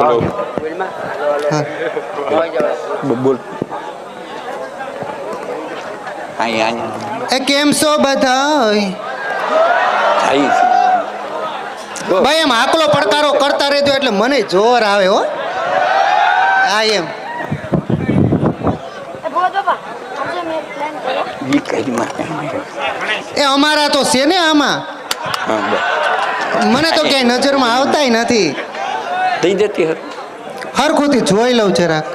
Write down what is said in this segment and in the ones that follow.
બોલો હા. બોલ અહીં અહીં એ કેમ છો બધા થાય છે ભાઈ એમ આકલો પડકારો કરતા રહેજો એટલે મને જોર આવે હો. હા એમ. એ અમારા તો છે ને આમાં. હા મને તો ક્યાંય નજરમાં આવતાય નથી. દઈ દેતી હર જોઈ લઉં છે રાખ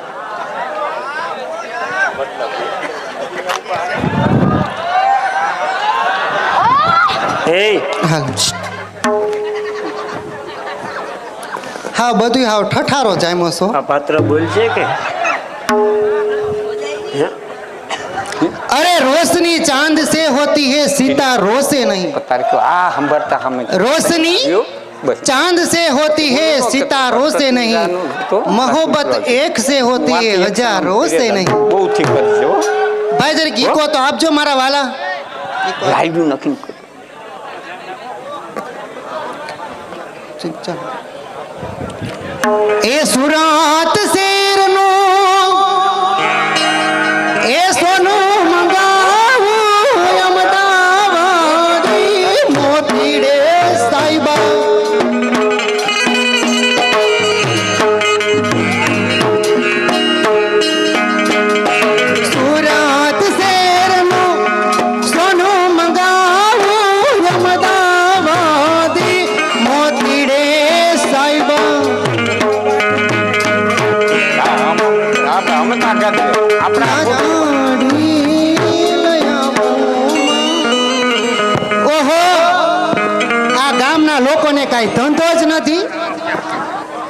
હા બધું હાવ ઠઠારો જામ્યો છો. આ પાત્ર બોલશે કે? અરે રોશની ચાંદ સે હોતી હે સીતા રોશે નહીં. તારે આ સંભળતા હમે રોશની? चांद से होती है सीता रोसे नहीं मोहब्बत एक से होती है हजारों से नहीं બહુ થી કરજો ભાઈ જરીક ઈકો તો આપજો મારા વાલા લાઈવ નથી કર્યું. ઠીક, ચાલો. એ સુરત શેરનો એ કાંઈ ધંધો જ નથી.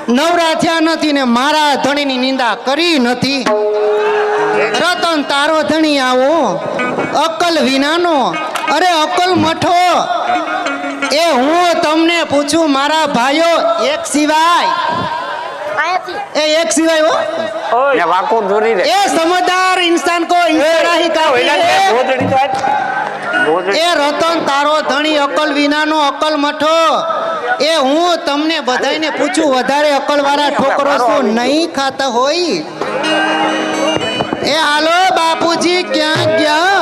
નવરા થયા નથી ને મારા ધણીની નિંદા કરી નથી. રતન તારો ધણી આવો. અકલ વિનાનો. અરે અકલ મઠો. એ હું તમને પૂછું મારા ભાઈઓ એક સિવાય. એ એક સિવાય હો. એ વાકો દોરી રે એ સમજદાર ઇન્સાન કો ઇન્સાહી કાફી એ રતન તારો ધણી અકલ વિનાનો અકલ મઠો. એ હું તમને બધાને પૂછું વધારે અકલ વાળા ઠોકરો શું નહીં ખાતા હોય? એ હાલો બાપુજી ક્યાં ગયા?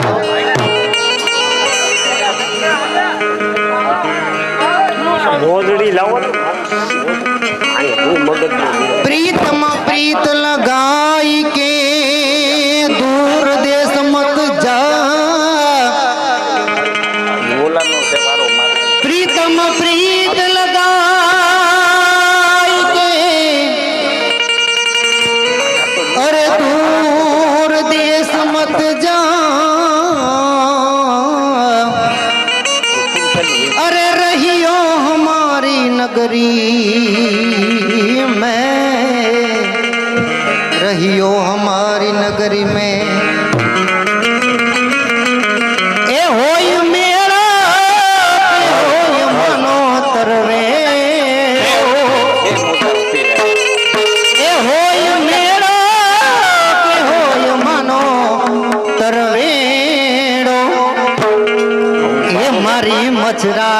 પ્રીતમ પ્રીત મારી મચરાડી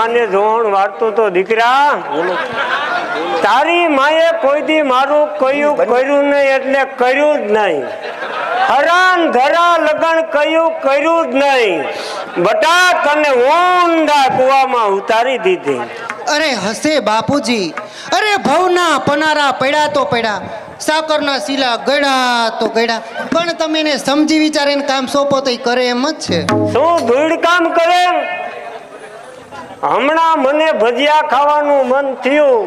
માને જોણ વાળતો તો દીકરા તારી માએ કોઈ દી મારું કયું કર્યું નહીં એટલે કર્યું જ નહીં. હરાન ધરા લગન કયું કર્યું જ નહીં. બટા તને ઊંડા કુવામાં ઉતારી દીધી. અરે હસે બાપુજી. અરે ભવના પનારા પડ્યા તો પડ્યા. સાકરના શીલા ગળા તો ગળા પણ તમે સમજી વિચારીને કામ સોંપો તો કરે એમ જ છે. શું ધૂળ કામ કરે? હમણાં મને ભજીયા ખાવાનું મન થયું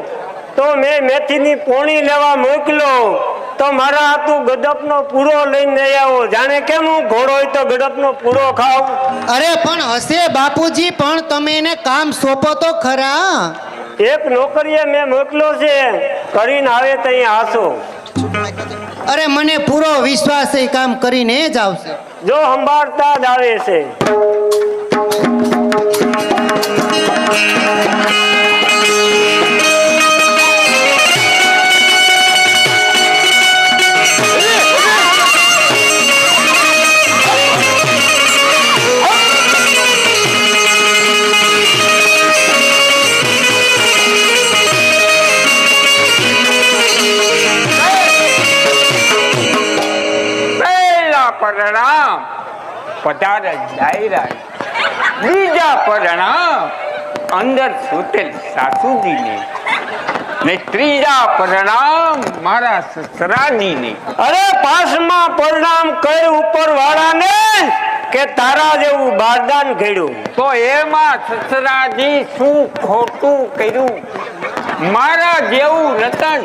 તો મેં મેથીની પોણી લેવા મોકલ્યો તો મારા હાથું ગડપનો પૂરો લઈને આવો. જાણે કેમ હું ઘોડો હોય તો ગડપનો પૂરો ખાવ અરે પણ હશે બાપુજી પણ તમે એને કામ સોંપો તો ખરા. એક નોકરીએ મેં મોકલ્યો છે. કરીને આવે તો અહીંયા આસો અરે મને પૂરો વિશ્વાસ છે કામ કરીને જ આવશે. જો સંભાળતા જ આવે છે. પહેલા પરણામ પધારે ડાયરા બીજા પરણામ અંદર સુતેલ સાસુજીને ને ત્રીજા પરણામ મારા સસરાજીને. અરે પાસમાં પરિણામ કઈ ઉપર વાળાને કે તારા જેવું બારદાન ઘડ્યું. તો એમાં સસરાજી શું ખોટું કર્યું? મારા જેવું રતન,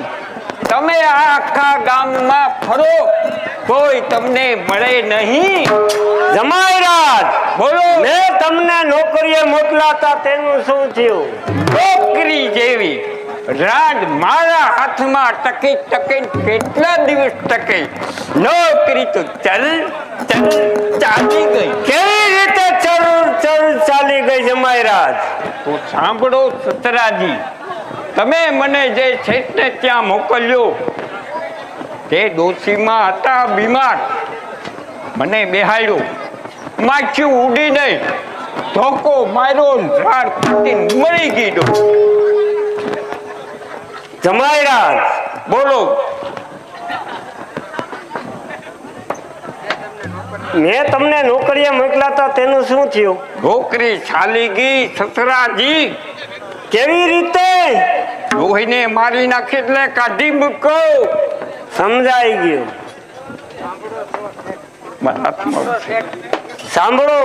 તમે આખા ગામમાં ફરો. કોઈ તમને મળે નહીં. જમાઈરાજ બોલો. મેં તમને નોકરીએ મોકલાતા તેનું શું થયું? નોકરી જેવી. રાજ મારા હાથમાં ટકી ટકી કેટલા દિવસ ટકે? નોકરી તો ચલ ચલ ચાલી ગઈ. કેવી રીતે ચલ ચલ ચાલી ગઈ જમાઈરાજ તો સાંભળો સતરાજી તમે મને જે છે ત્યાં મોકલ્યો તે ડોશીમાં હતા બીમાર. મને બેહાડ્યો. માખ્યું ઉડી નહીં. ધોકો માર્યો ઝાડ ફૂટીને મરી ગયો. જમાઈરાજ બોલો. મેં તમને નોકરીએ મોકલાતા તેનું શું થયું? નોકરી ચાલી ગઈ સસરાજી. કેવી રીતે? લોહીને મારી નાખી એટલે કાઢી મૂકો સમજાઈ ગયું. સાંભળો.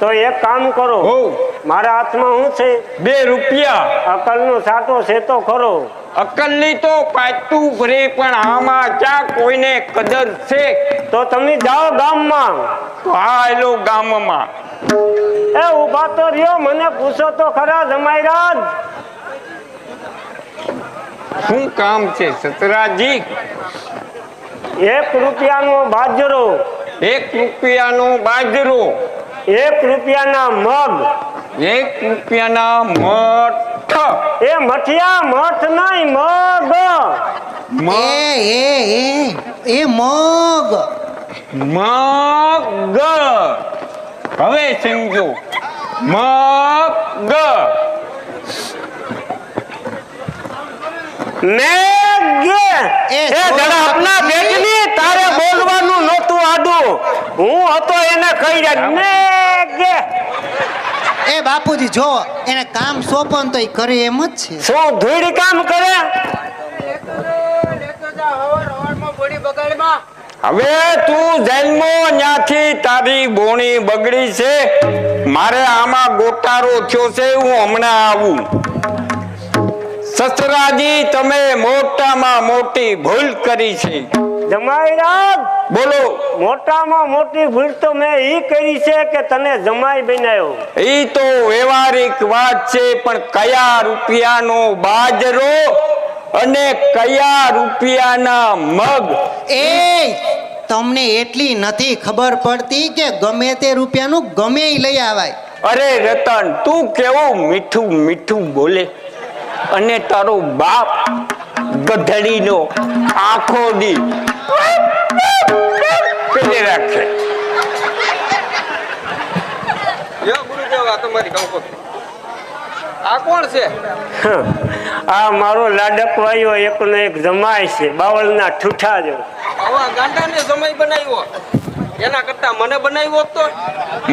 તો એક કામ કરો. હો. મારા હાથમાં શું છે? બે રૂપિયા. અકલનો સાટો છે તો ખરો. અકલની તો પાટું ભરે પણ આમાં ચા કોઈને કદર છે? તો તમે જાઓ ગામમાં. આયલો ગામમાં. એ ઊભા તો રહ્યો મને પૂછો તો ખરા જમાઈરાજ. શું કામ છે સતરાજી? એક રૂપિયાનો બાજરો. એક રૂપિયાનો બાજરો. એક રૂપિયાના મગ. એક રૂપિયાના મઠ. એ મઠિયા મઠ નહીં મગ. એ એ એ એ મગ. મગ. હવે સમજો મગ. મેઘ એ જરા છોડ બેટની તારે બોલવાનું નહોતું આડું હું હતો એને કહી રહ્યા મેઘ એ બાપુજી, જો એને કામ સોંપન તો કરે એમ જ છે. શું ધૂળ કામ કરે? હવે તું જન્મો ન્યાથી તારી બોણી બગડી છે. મારે આમાં ગોટારો થયો છે, હું હમણાં આવું. સસરાજી તમે મોટામાં મોટી ભૂલ કરી છે. જમાઈરાજ બોલો. મોટામાં મોટી ભૂલ તો મેં ઈ કરી છે કે તને જમાઈ બનાવ્યો એ તો વ્યવહારિક વાત છે પણ કયા રૂપિયાનો બાજરો અને કયા રૂપિયાના મગ? એ તમને એટલી નથી ખબર પડતી કે ગમે તે રૂપિયાનું ગમે ઈ લઈ આવાય. અરે રતન તું કેવું મીઠું મીઠું બોલે? અને તારો બાપ ગધડીનો આખો દી પેલે રાખે. ગુરુદેવ આ તમારી કંકોત્રી આ કોણ છે? આ મારો લાડકવાયો એકનો એક જમાય છે બાવળના ઠૂઠા જો આવા ગાંડાને સમય બનાવ્યો. એના કરતા મને બનાવ્યો તો?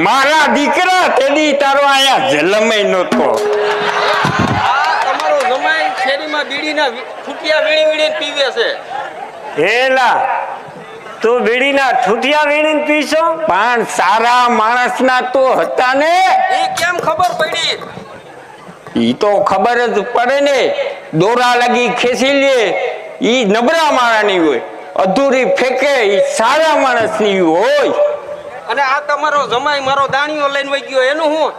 મારા દીકરા તેની તારો આયા જલમે નતો જમાઈ શેરીમાં બીડીના વીણી વીણીને પીવે છે. હેલા તું બીડીના ઠૂઠિયા વીણીને પીશો? પણ સારા માણસના તો હતા ને. એ કેમ ખબર પડી? ઈ તો ખબર જ પડે ને. દોરા લગી ખેંચી લે ઈ નબળા માણાની હોય. અધૂરી ફેંકે ઈ સારા માણસની હોય. અને આ તમારો જમાઈ મારો દાણીઓ લઈને વહી ગયો એનું હું?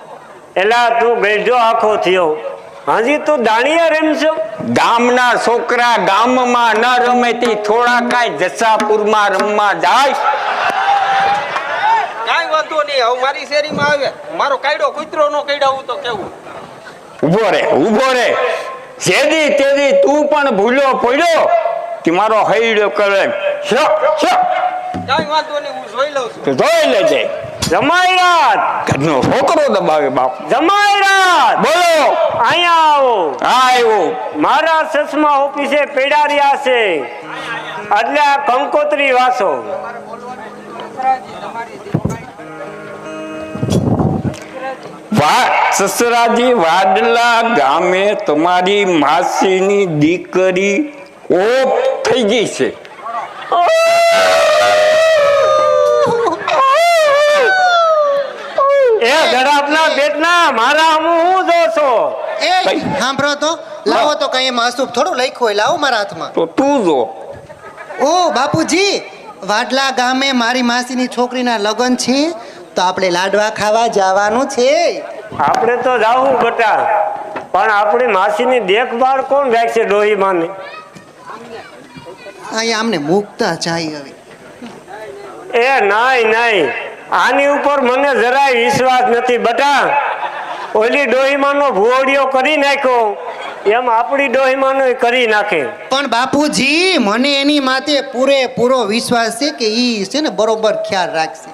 એલા તું બેજો આખો થયો. હાજી તું દાણિયા રમશો ગામના છોકરા ગામમાં ન રમે તી થોડા કાંઈ જસાપુરમાં રમવા જાય. કાંઈ વાંધો નહીં હવે મારી શેરીમાં આવે. મારો કાયડો કૂતરો નો કઈડાવું તો કેવું. ઊભો રે ઊભો રે. જેદી તેદી તું પણ ભૂલો પડ્યો કે મારો હૈડો કરે કાંઈ વાંધો નહીં હું જોઈ લઉં છું. તો જોઈ લેજે. જમાઈ ઘરનો છોકરો દબાવે બાપ. જમાઈ બોલો. અહીંયા આવો. હા આવ્યો મારા સસમા ઓફિસે પેડાર્યા છે. એટલે આ કંકોત્રી વાસો. વા સસરાજી વાડલા ગામે તમારી માસીની દીકરી ઓપ થઈ ગઈ છે. એ ધડાપના પેટના મારા હમું હું જોશો? એ સાંભળો તો. લાવો તો કઈ એમાં અશુભ થોડું લખ્યું હોય લાવો મારા હાથમાં. તો તું જો. ઓ બાપુજી વાડલા ગામે મારી માસીની છોકરીના લગ્ન છે તો આપણે લાડવા ખાવા જવાનું છે. આપણે તો જાવું બટા પણ આપણી માસીની દેખભાળ કોણ રાખશે ડોહી માને અહીંયા આમને મુકતા જાય હવે એ નાય નાય. આની ઉપર મને જરાય વિશ્વાસ નથી. બટા ઓલી ડોહીમાનો ભુવડિયો કરી નાખ્યો. એમ આપણી ડોહીમાનો કરી નાખે. પણ બાપુજી મને એની માથે પૂરેપૂરો વિશ્વાસ છે કે ઈ છે ને બરોબર ખ્યાલ રાખશે.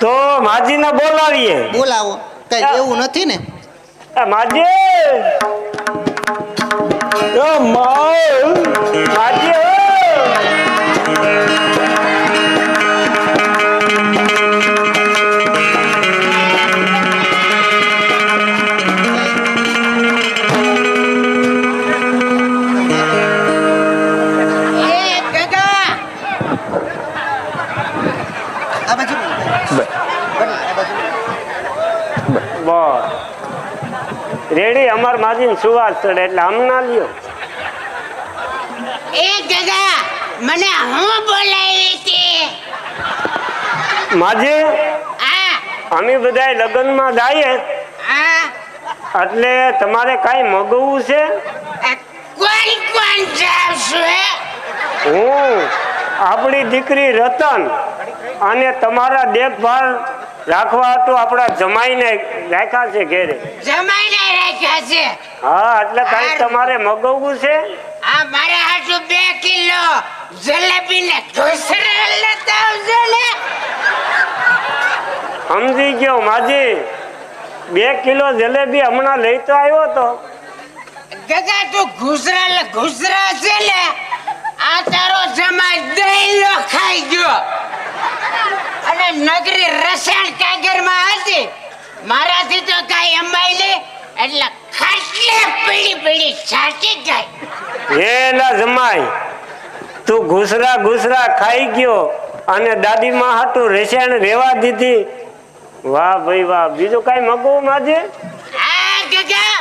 તો માજીને બોલાવીએ. બોલાવો. કઈ એવું નથી ને? માજી! માજી રેડી અમાર માજીને સુવાસ ચડે એટલે આમ ના લ્યો. એ દાદા મને હું બોલાવી હતી માજી અમે બધાય લગ્નમાં જઈએ. એટલે તમારે કાંઈ મગવવું છે? કોણ કોણ જાવશે હું? આપણી દીકરી રતન અને તમારા દેખભાળ રાખવા હતું આપણા જમાઈને રાખ્યા છે ઘેરે. જમાઈને છે. હા એટલે કાંઈ તમારે મગવવું છે? આ મારે હાજુ બે કિલો જલેબી ને ઢોસરા લેતા આવજો ને. સમજી ગયો માજી. બે કિલો જલેબી હમણાં લઈ તો આવ્યો તો. ગગા તું ઘુસરા લે ઘુસરા છે ને? આ તારો જમાઈ દહીં ખાઈ ગયો. અને નગરી રસાયણ કાગરમાં હતી. મારાથી તો કઈ અંબાઈ લે. એટલે ખાટલે પીડી પીડી છાટી ગઈ એલા જમાઈ તું ઘૂસરા ઘૂસરા ખાઈ ગયો અને દાદી માં હાટું રેસેણ રેવા દીધી. વાહ ભાઈ વાહ બીજું કઈ મગવું માજે આ ગગા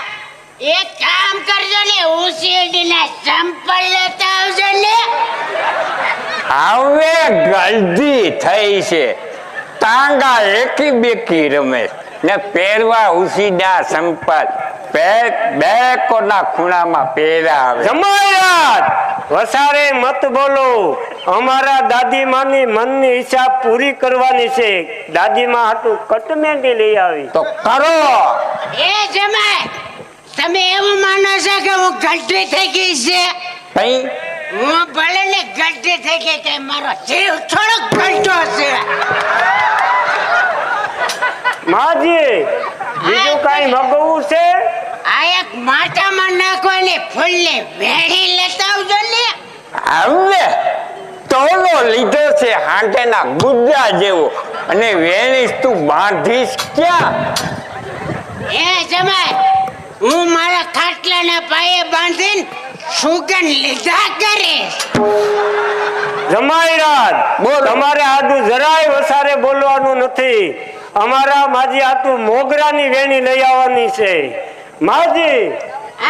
એક કામ કરજો ને ઉસીડીના સંપલ લેતા આવજો ને. હવે ગલદી થઈ છે. ટાંગા એકી બેકી રમે ને પહેરવા ઉસીડા સંપત. બે કોના ખૂણામાં પહેરા આવે. જમાયાત વસારે મત બોલો. અમારા દાદીમાની મનની ઈચ્છા પૂરી કરવાની છે. દાદીમા હાટું કટમેંડી લઈ આવી. તો કરો! એ જમાય તમે એવું માનો છો કે હું ગલતી થઈ ગઈ છે? તઈ હું ભલે ને ગલતી થઈ ગઈ કે મારો જીવ થોડોક ગલતો છે માજી બીજું કઈ મગવું છે? આ એક માટામાં નાખવાની ફૂલની વેણી લેતા આવજો ને? હવે તોલો લીધો છે હાંટેના ગુદ્દા જેવો. અને વેણીશ તું બાંધીશ ક્યાં? એ જમાય હું મારા ખાટલાના પાયે બાંધીને સુગન લીધા કરીશ. જમાઈરાજ બોલ. તમારે આજુ જરાય વસારે બોલવાનું નથી. અમારા માજી આતું મોગરાની વેણી લઈ આવવાની છે. માજી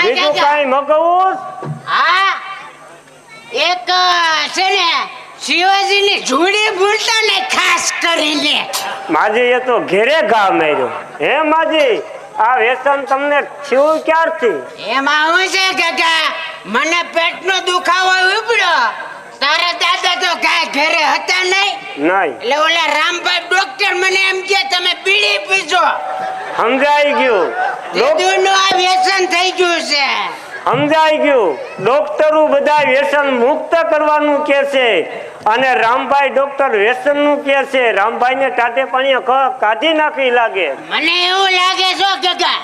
બીજું કઈ મગવું? હા એક છે ને શિવાજીની જોડી ભૂલતા ને ખાસ કરીને. માજી એ તો ઘેરે ઘા માર્યો. હે માજી આ વ્યસન તમને થયું ક્યારથી? એમાં હું છે કાકા મને પેટનો દુખાવો ઉપડ્યો. તારા દાદા તો કાંઈ ઘરે હતા નહીં? નહીં. એટલે ઓલા રામભાઈ ડોક્ટર મને એમ કે તમે બીડી પીજો. સમજાઈ ગયું. આ વ્યસન થઈ ગયું છે. સમજાઈ ગયું. ડોક્ટરો બધા વ્યસન મુક્ત કરવાનું કે છે અને રામભાઈ ડોક્ટર વ્યસનનું કે છે. રામભાઈ ને ટાટે પાણી કાઢી નાખી લાગે. મને એવું લાગે છો કાકા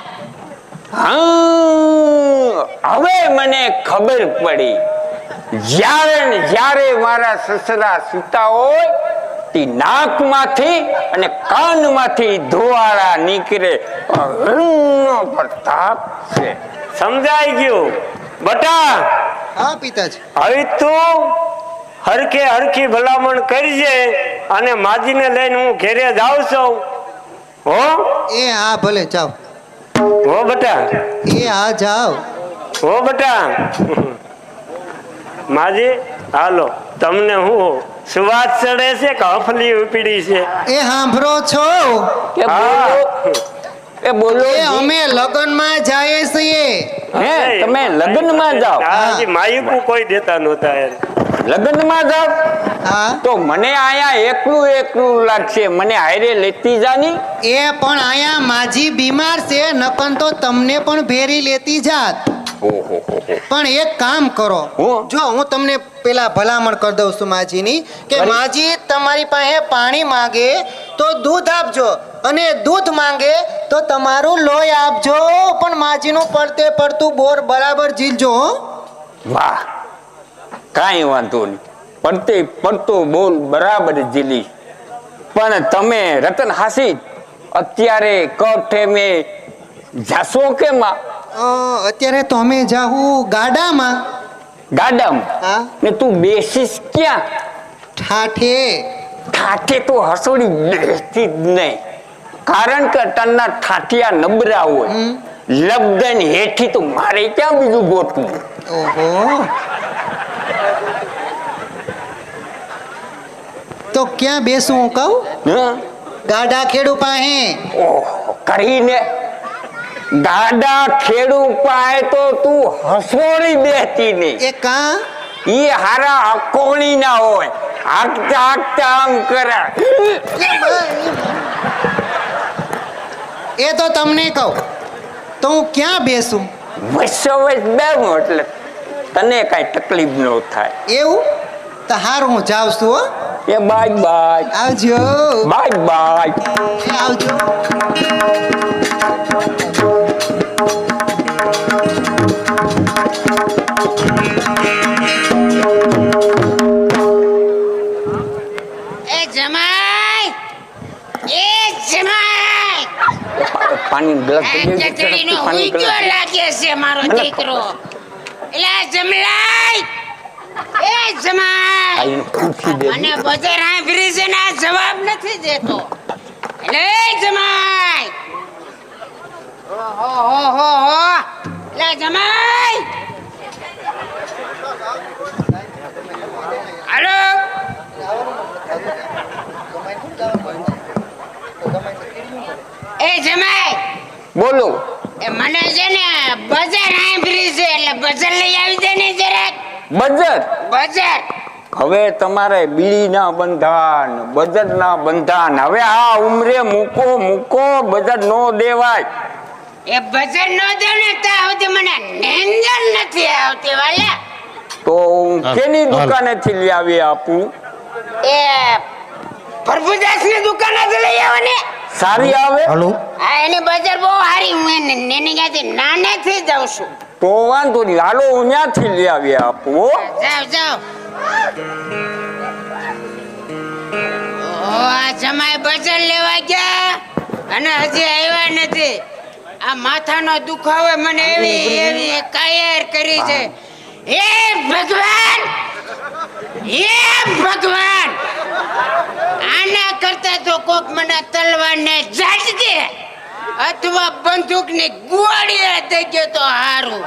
હવે મને ખબર પડી. જ્યારે જ્યારે મારા સસરા સૂતા હોય નાકમાંથી અને કાનમાંથી ધોવાળા નીકળે. પ્રતાપ છે. સમજાઈ ગયું? બટા! હા પિતાજી. હવે તું હરખે હરખી ભલામણ કરજે અને માજીને લઈને હું ઘેરે જાઉં છું. હો? એ હા ભલે જાઓ. હો બટા? એ હા જાઓ. હો બટા? માજી હાલો તમને હું સુવાસ ચડે છે કે હફલી ઉપડી છે? એ સાંભળો છો? કે બોલો. એ બોલો એ. અમે લગ્નમાં જઈએ છીએ. હે તમે લગ્નમાં જાઓ. હાજી માયકું કોઈ દેતા નહોતા યાર. લગ્નમાં જાઓ? હા. તો મને આયા એકલું એકલું લાગશે. મને હારે લેતી જાની? એ પણ આયા માજી બીમાર છે નકન તો તમને પણ ભેરી લેતી જાત. પણ એક કામ કરો? જો હું તમને પેલા ભલામણ કરી દઉં છું માજીની કે માજી તમારી પાસે પાણી માંગે તો દૂધ આપજો. અને દૂધ માંગે તો તમારું લોહી આપજો. પણ માજીનું પડતે પડતું બોર બરાબર ઝીલજો હો. વાહ. કાંઈ વાંધો નહીં. પડતે પડતું બોલ બરાબર ઝીલી. પણ તમે રતન હાસી અત્યારે કઠે મેં જાશો કે માં અત્યારે તો અમે જાહું ગાડામાં. ગાડામ? હા. ને તું બેસીસ ક્યાં? ઠાઠે. ઠાઠે તો હસોડી બેસતી જ નહીં. કારણ કે તનના ઠાઠિયા નબરા હોય. લબ્ધન હેઠી તો મારે ક્યાં બીજું ગોતવું? ઓહો. તો ક્યાં બેસું હું કહું? ગાડા ખેડુ પાસે. ઓહો કરીને ગાડા ખેડુ પાય તો તું હસોડી બેહતી નહીં. એ કા? ઈ હારા અકોણી ના હોય. આગતા આગતા આમ કરે. એ તો તમને કહું તો હું ક્યાં બેસું? વસો વસ બેહું એટલે તને કઈ તકલીફ ન થાય. એવું? તો હારું હું જાઉં છું હો. એ બાય બાય. આવજો. Bye bye. આવજો. પાણી ગ્લાસ પાણી ગ્લાસ લાગે છે મારો દીકરો. એલે જમલાઈ! એ જમાઈ! આઈને પૂછી દે મને બજાર આંભરી છે ને જવાબ નથી દેતો. એલે જમાઈ! ઓહો હો હો હો. એટલે જમાઈ હાલો એ જમાઈ બોલો. એ મને છે ને બજાર આંભરી છે એટલે બજાર લઈ આવી દે ને જરાક. બજર? બજાર. હવે તમારે બીડી ના બંધાન બજર ના બંધાન. હવે આ ઉમરે મૂકો મૂકો બજર નો દેવાય. એ ભજન નો દે ને ત્યાં સુધી મને નિંદર નથી આવતી વાલા. તો હું કેની દુકાનેથી લઈ આવી આપું? એ પ્રભુદાસની દુકાને લઈ આવો ને. સારી આવે? હલો? આ એની બજાર બહુ સારી હું એને નેની ગાતી નાનેથી જાઉં છું. તો વાંધો નહીં હાલો હું ત્યાંથી લઈ આવી આપો જાવ ઓ આ જમાય બજાર લેવા ગયા અને હજી આવ્યા નથી. આ માથાનો દુખાવો મને એવી એવી કાયર કરી છે. હે ભગવાન! હે ભગવાન! આના કરતા તો કોક મને તલવારને જાટ દે અથવા બંદૂકની ગોળીએ દઈ ગયો તો હારું.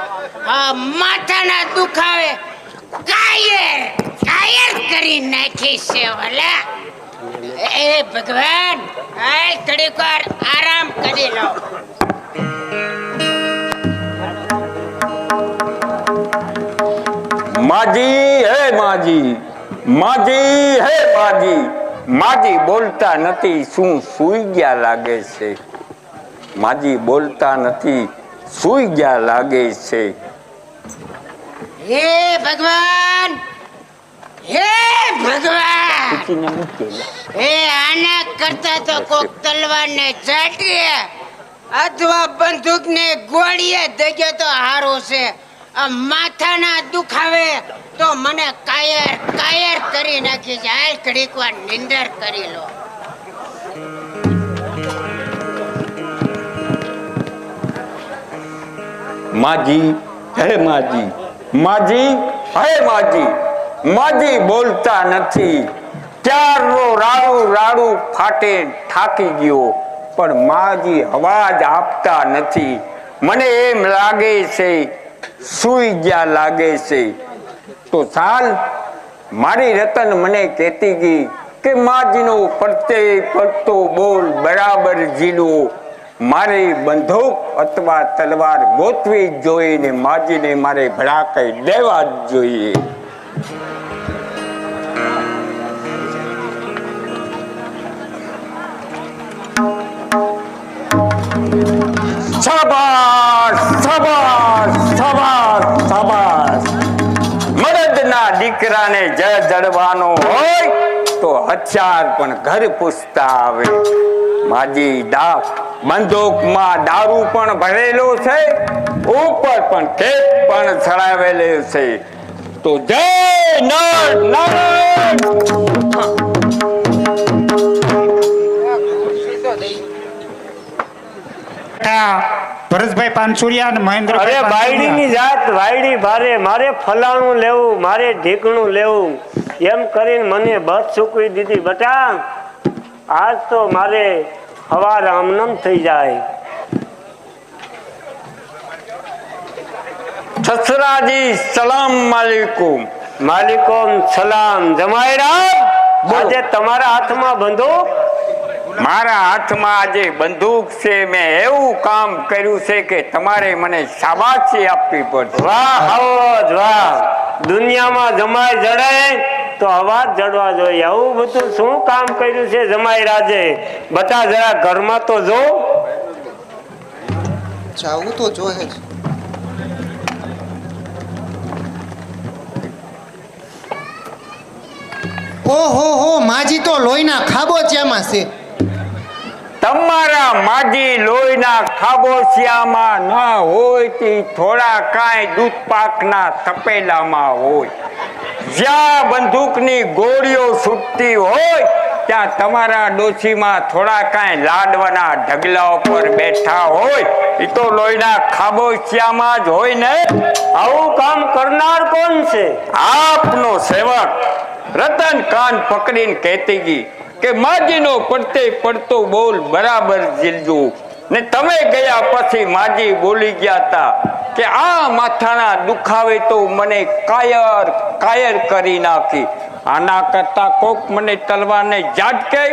આ માથાના દુખાવે કાયર કાયર કરી નાખી છે ઓલા. એ ભગવાન, હાલ થોડીક વાર આરામ કરી લો. માજી, હે માજી. માજી હે માજી માજી બોલતા નથી શું સૂઈ ગયા લાગે છે? માજી બોલતા નથી સૂઈ ગયા લાગે છે. હે ભગવાન હે ભગવાન. હે આના કરતા તો કોક તલવારને ચાટીએ અથવા બંદૂકને ગોળીએ દગ્યો તો હારો છે. માથાના દુખાવે તો મને કાયર કાયર કરી નાખી જાય ઘડીક વાર નિંદર કરી લો. માજી, હે માજી. માજી, હે માજી. માજી બોલતા નથી. ચારનો રાડું રાડું ફાટે થાકી ગયો, પણ માજી અવાજ આપતા નથી. મને એમ લાગે છે સૂઈ ગયા લાગે છે, તો ચાલ, મારી રતન મને કહેતી ગઈ કે માજીનો પડતે પડતો બોલ બરાબર જીલો મારે બંદૂક અથવા તલવાર ગોતવી જોઈએ ને માજીને મારે ભડાકે દેવા જ જોઈએ. શાબાશ શાબાશ શાબાશ શાબાશ. મરદના દીકરાને જ જડવાનો હોય તો હથિયાર પણ ઘર પૂછતા આવે. માજી દા બંદૂકમાં દારૂ પણ ભરેલો છે, ઉપર પણ કેક પણ ચડાવેલો છે. તો જય નર નારાયણ! ભરતભાઈ પાનસુરિયા અને અરે મહેન્દ્રભાઈ બાયડીની જાત વાયડી ભારે મારે ફલાણું લેવું મારે ઢીકણું લેવું. એમ કરીને મને બસ ચૂકવી દીધી. બટા આજ તો મારે હવાર આમનમ થઈ જાય. સસરાજી સલામ માલિકુમ. માલિકોમ સલામ. જમાયરા આજે તમારા હાથમાં બંદૂક મારા હાથમાં આજે બંદૂક છે મેં એવું કામ કર્યું છે કે તમારે મને શાબાશી આપવી પડશે. વાહ હવજ વાહ. દુનિયામાં જમાય જડે તો અવાજ જડવા જોઈએ. આવું બધું શું કામ કર્યું છે જમાઈ રાજે? બતા જરા ઘરમાં તો જો. જાવું તો જોહે ઓહો હો માજી તો લોહીના ખાબોચિયામાં છે. માજી લોહીના ખાબોશિયામાં ન હોય તે થોડા કાંઈ દૂધ પાકના તપેલામાં હોય. જ્યાં બંદૂકની ગોળીઓ છૂટતી હોય ત્યાં તમારા ડોશીમાં થોડા કાંઈ લાડવાના ઢગલા ઉપર બેઠા હોય. એ તો લોહીના ખાબોચિયામાં જ હોય ને? આવું કામ કરનાર કોણ છે? આપનો સેવક રતન કાન પકડીને કહેતી ગઈ. કે માજીનો પડતે પડતો બોલ બરાબર ઝીલજો ને તમે ગયા પછી માજી બોલી ગયા હતા કે આ માથાના દુખાવે તો મને કાયર કાયર કરી નાખી. આના કરતા કોક મને તલવારને ઝાટકે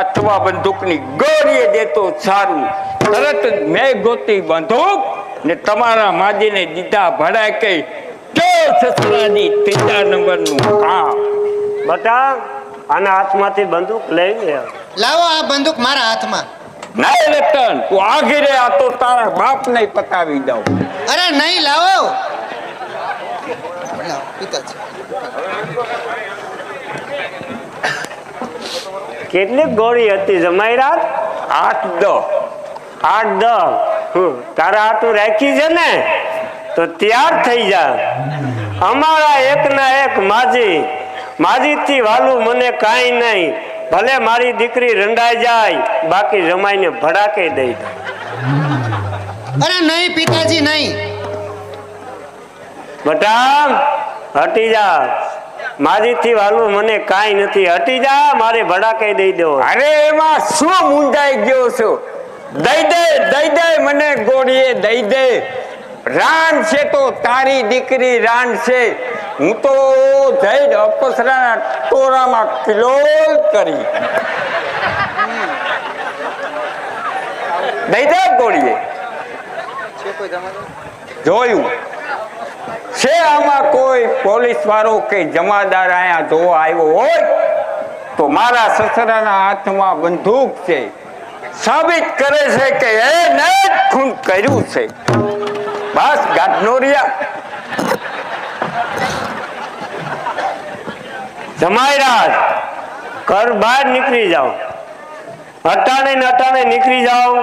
અથવા બંદૂકની ગોળીએ દેતો સારું. તરત મેં ગોતી બંદૂક ને તમારા માજીને દીધા ભડાય કે સસરાની ત્રીજા નંબરનું. કામ બટા આના હાથમાંથી બંદૂક લઈ લે લાવો આ બંદૂક મારા હાથમાં. નાય રતન તું આઘીરે આ તો તારા બાપને પતાવી દઉં. અરે નહીં લાવો. કેટલી ગોળી હતી જમાઈ રાત આઠ દો. આઠ દો. હમ, તારા હાથું રાખી છે ને તો તૈયાર થઈ જા. અમારા એક ના એક માજી માજી થી વાલું મને કાંઈ નહીં. ભલે મારી દીકરી રંડાઈ જાય બાકી જમાઈને ભડાકે દઈ દે. અરે નહીં પિતાજી નહીં. બટા હટી જા. મારી થી વાલું મને કાંઈ નથી. હટી જા મારે ભડાકે દઈ દો અરે એમાં શું મૂંઝાઈ ગયો છો? દઈ દે દઈ દે મને ગોળીએ દઈ દે. રાન છે તો તારી દીકરી રાન છે. હું તો જઈ અપસરાના ટોરામાં કિલોલ કરી. દઈ દે ગોળીએ. જોયું. છે આમાં કોઈ પોલીસ વાળો કે જમાદાર અહીંયા જોવા આવ્યો હોય, તો મારા સસરાના હાથમાં બંદૂક છે. સાબિત કરે છે કે એને ખૂન કર્યું છે. બસ ગાઢનોરિયા જમાઈ રાજ. ઘર બહાર નીકળી જાઓ. અટાણે ને અટાણે નીકળી જાઓ.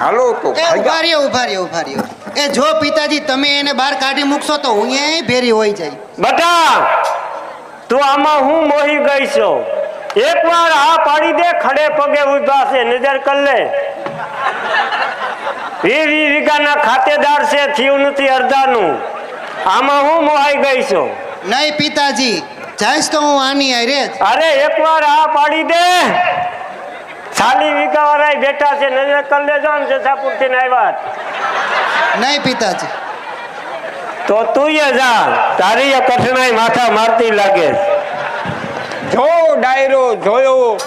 હાલો તો ઊભા રહ્યો ઊભા રહ્યો ઊભા રહ્યો. એ જો પિતાજી તમે એને બહાર કાઢી મૂકશો તો હું એ ભેરી હોઈ જાય. બટા તું આમાં હું મોહી ગઈ છો? એકવાર આ પાડી દે ખડે પગે ઊભા છે નજર કર લે. વી વી વીઘાના ખાતેદાર છે થયું નથી અડધાનું આમાં હું મોહાઈ ગઈ છું? નહીં પિતાજી જઈશ તો હું આની આઈ રે અરે એકવાર આ પાડી દે. સાલી વીઘા બેઠા છે નજર કર લેજો ને જસાપુરથી આવ્યા. નહીં પિતાજી. તો તું એ જા તારી કઠણાઈ માથા મારતી લાગે. જો ડાયરો જોયો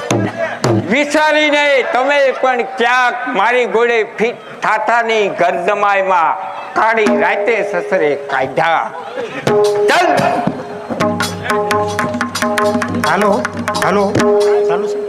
વિચારીને તમે પણ ક્યાંક મારી ગોળે ફીટ થાતાની ગરદમાઈમાં કાળી રાતે સસરે કાઢ્યા. ચાલ. હાલો હાલો ચાલુ છે